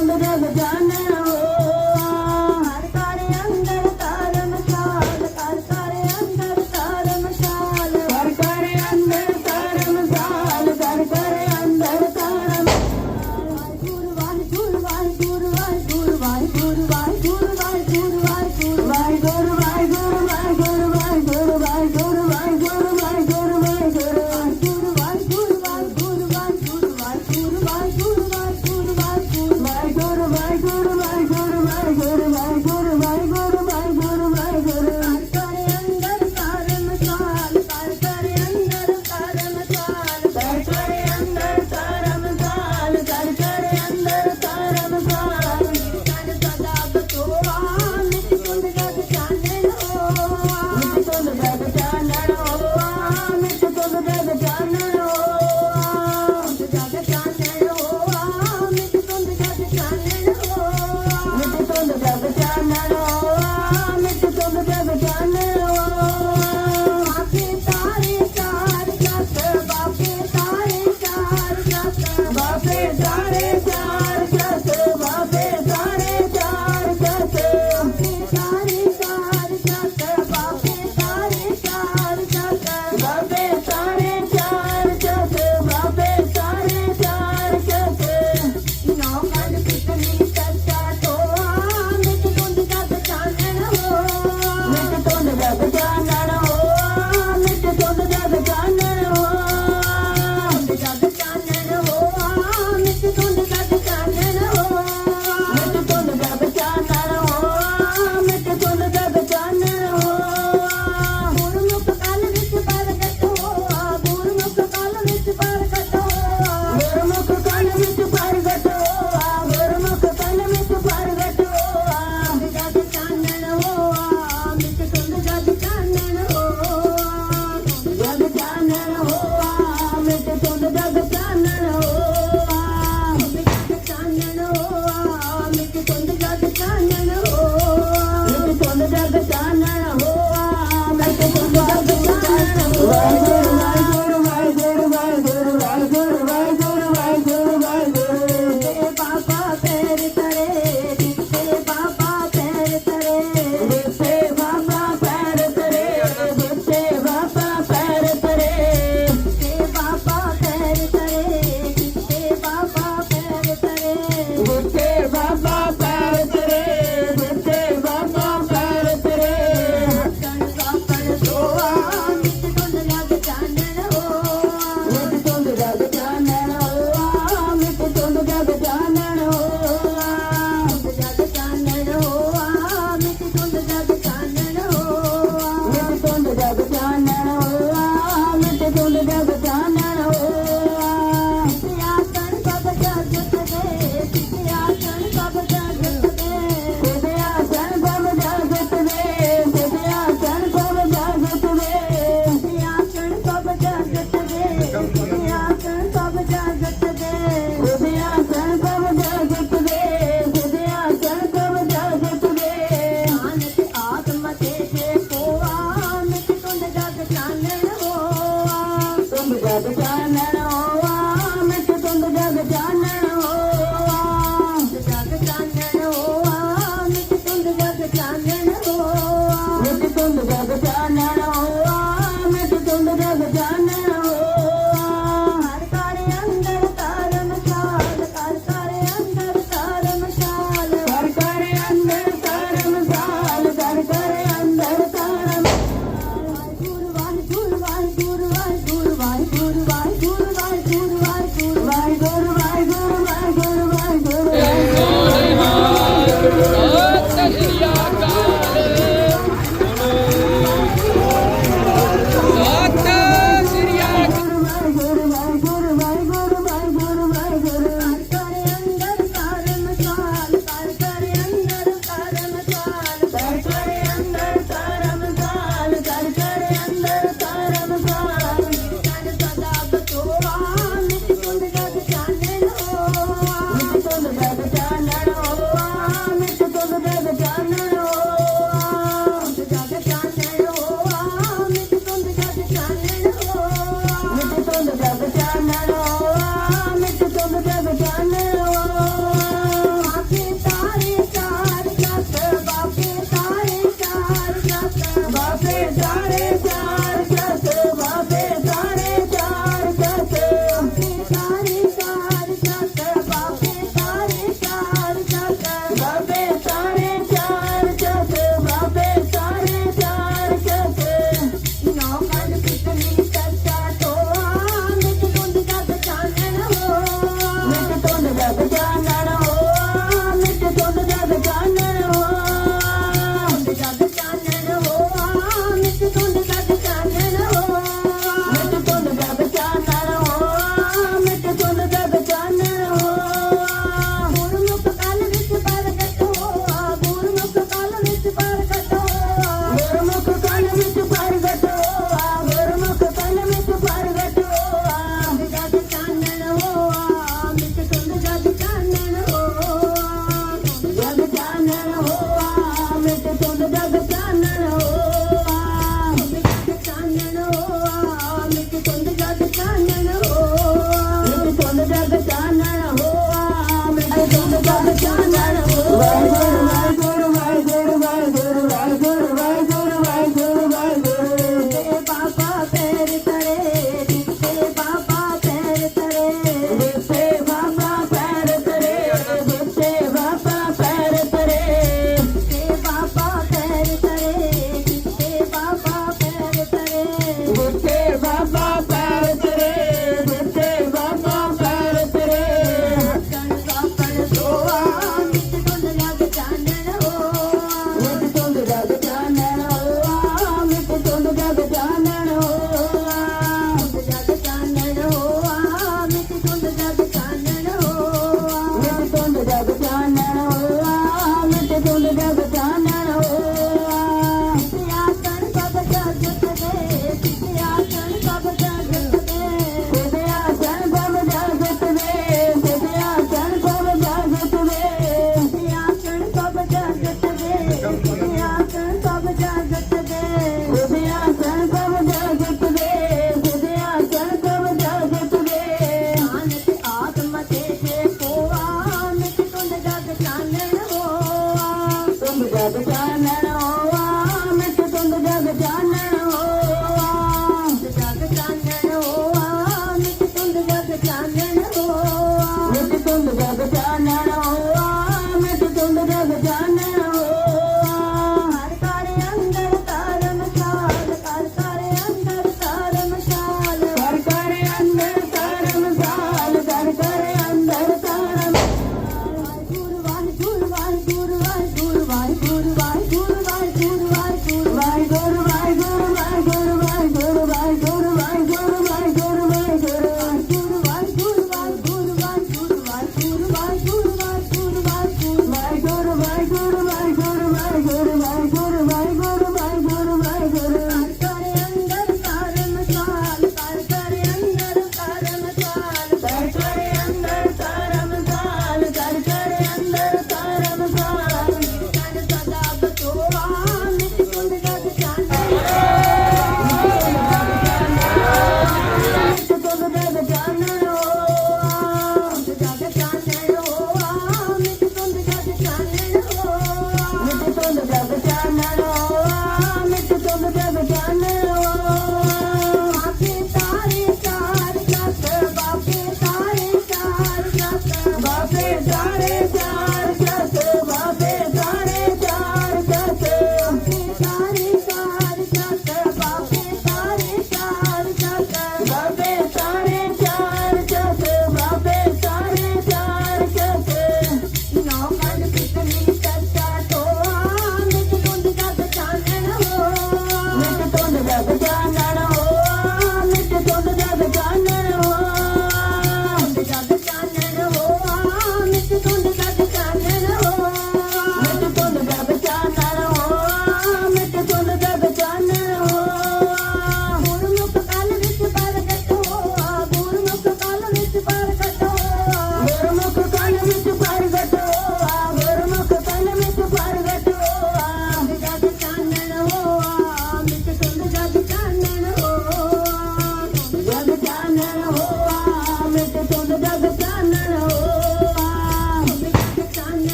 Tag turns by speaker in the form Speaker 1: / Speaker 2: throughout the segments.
Speaker 1: i don't somebody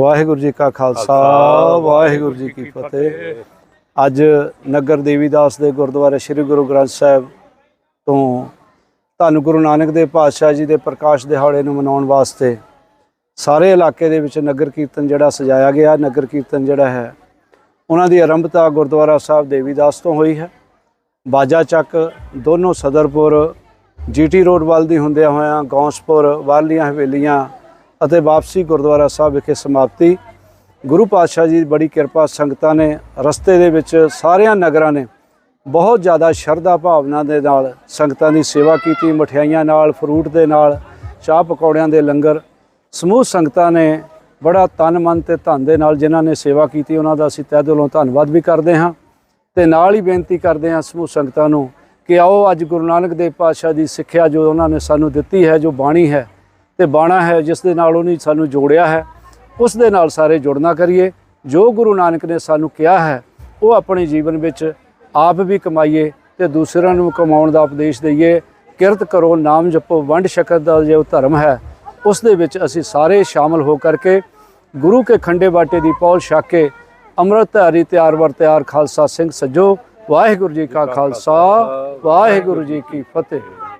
Speaker 1: Waheguru ji
Speaker 2: ਕਾ
Speaker 3: ਖਾਲਸਾ ਵਾਹਿਗੁਰੂ ਜੀ ਕੀ ਫਤਿਹ। ਅੱਜ ਨਗਰ ਦੇਵੀਦਾਸ ਦੇ ਗੁਰਦੁਆਰੇ ਸ੍ਰੀ ਗੁਰੂ ਗ੍ਰੰਥ ਸਾਹਿਬ ਤੋਂ ਧੰਨ ਗੁਰੂ ਨਾਨਕ ਦੇਵ ਪਾਤਸ਼ਾਹ ਜੀ ਦੇ ਪ੍ਰਕਾਸ਼ ਦਿਹਾੜੇ ਨੂੰ ਮਨਾਉਣ ਵਾਸਤੇ ਸਾਰੇ ਇਲਾਕੇ ਦੇ ਵਿੱਚ ਨਗਰ ਕੀਰਤਨ ਜਿਹੜਾ ਸਜਾਇਆ ਗਿਆ। ਨਗਰ ਕੀਰਤਨ ਜਿਹੜਾ ਹੈ ਉਹਨਾਂ ਦੀ ਆਰੰਭਤਾ ਗੁਰਦੁਆਰਾ ਸਾਹਿਬ ਦੇਵੀ ਦਾਸ ਤੋਂ ਹੋਈ ਹੈ। ਬਾਜਾ ਚੱਕ ਦੋਨੋਂ ਸਦਰਪੁਰ ਜੀਟੀ ਰੋਡ ਵੱਲ ਦੀ ਹੁੰਦਿਆਂ ਹੋਇਆਂ ਗੌਂਸਪੁਰ ਵਾਲੀਆਂ ਹਵੇਲੀਆਂ ਅਤੇ ਵਾਪਸੀ ਗੁਰਦੁਆਰਾ ਸਾਹਿਬ ਵਿਖੇ ਸਮਾਪਤੀ। ਗੁਰੂ ਪਾਤਸ਼ਾਹ ਜੀ ਦੀ ਬੜੀ ਕਿਰਪਾ, ਸੰਗਤਾਂ ਨੇ ਰਸਤੇ ਦੇ ਵਿੱਚ ਸਾਰਿਆਂ ਨਗਰਾਂ ਨੇ ਬਹੁਤ ਜ਼ਿਆਦਾ ਸ਼ਰਧਾ ਭਾਵਨਾ ਦੇ ਨਾਲ ਸੰਗਤਾਂ ਦੀ ਸੇਵਾ ਕੀਤੀ, ਮਠਿਆਈਆਂ ਨਾਲ, ਫਰੂਟ ਦੇ ਨਾਲ, ਚਾਹ ਪਕੌੜਿਆਂ ਦੇ ਲੰਗਰ। ਸਮੂਹ ਸੰਗਤਾਂ ਨੇ ਬੜਾ ਤਨ ਮਨ ਤੇ ਧਨ ਦੇ ਨਾਲ ਜਿਨ੍ਹਾਂ ਨੇ ਸੇਵਾ ਕੀਤੀ, ਉਹਨਾਂ ਦਾ ਅਸੀਂ ਤਹਿ ਦਿਲੋਂ ਧੰਨਵਾਦ ਵੀ ਕਰਦੇ ਹਾਂ ਤੇ ਨਾਲ ਹੀ ਬੇਨਤੀ ਕਰਦੇ ਹਾਂ ਸਮੂਹ ਸੰਗਤਾਂ ਨੂੰ ਕਿ ਆਓ ਅੱਜ ਗੁਰੂ ਨਾਨਕ ਦੇਵ ਪਾਤਸ਼ਾਹ ਦੀ ਸਿੱਖਿਆ ਜੋ ਉਹਨਾਂ ਨੇ ਸਾਨੂੰ ਦਿੱਤੀ ਹੈ, ਜੋ ਬਾਣੀ ਹੈ ਤੇ ਬਾਣਾ ਹੈ ਜਿਸ ਦੇ ਨਾਲ ਉਹਨੇ ਸਾਨੂੰ ਜੋੜਿਆ ਹੈ, ਉਸ ਦੇ ਨਾਲ ਸਾਰੇ ਜੁੜਨਾ ਕਰੀਏ। ਜੋ ਗੁਰੂ ਨਾਨਕ ਨੇ ਸਾਨੂੰ ਕਿਹਾ ਹੈ, ਉਹ ਆਪਣੇ ਜੀਵਨ ਵਿੱਚ ਆਪ ਵੀ ਕਮਾਈਏ ਤੇ ਦੂਸਰਿਆਂ ਨੂੰ ਕਮਾਉਣ ਦਾ ਉਪਦੇਸ਼ ਦਈਏ। ਕਿਰਤ ਕਰੋ, ਨਾਮ ਜਪੋ, ਵੰਡ ਸ਼ਕਤ ਦਾ ਜੋ ਧਰਮ ਹੈ, ਉਸ ਦੇ ਵਿੱਚ ਅਸੀਂ ਸਾਰੇ ਸ਼ਾਮਲ ਹੋ ਕਰਕੇ ਗੁਰੂ ਕੇ ਖੰਡੇ ਬਾਟੇ ਦੀ ਪੌਲ ਛਕ ਕੇ ਅੰਮ੍ਰਿਤ ਧਾਰੀ ਤਿਆਰ ਵਰ ਤਿਆਰ ਖਾਲਸਾ ਸਿੰਘ ਸੱਜੋ। ਵਾਹਿਗੁਰੂ ਜੀ ਕਾ ਖਾਲਸਾ, ਵਾਹਿਗੁਰੂ ਜੀ ਕੀ ਫਤਿਹ।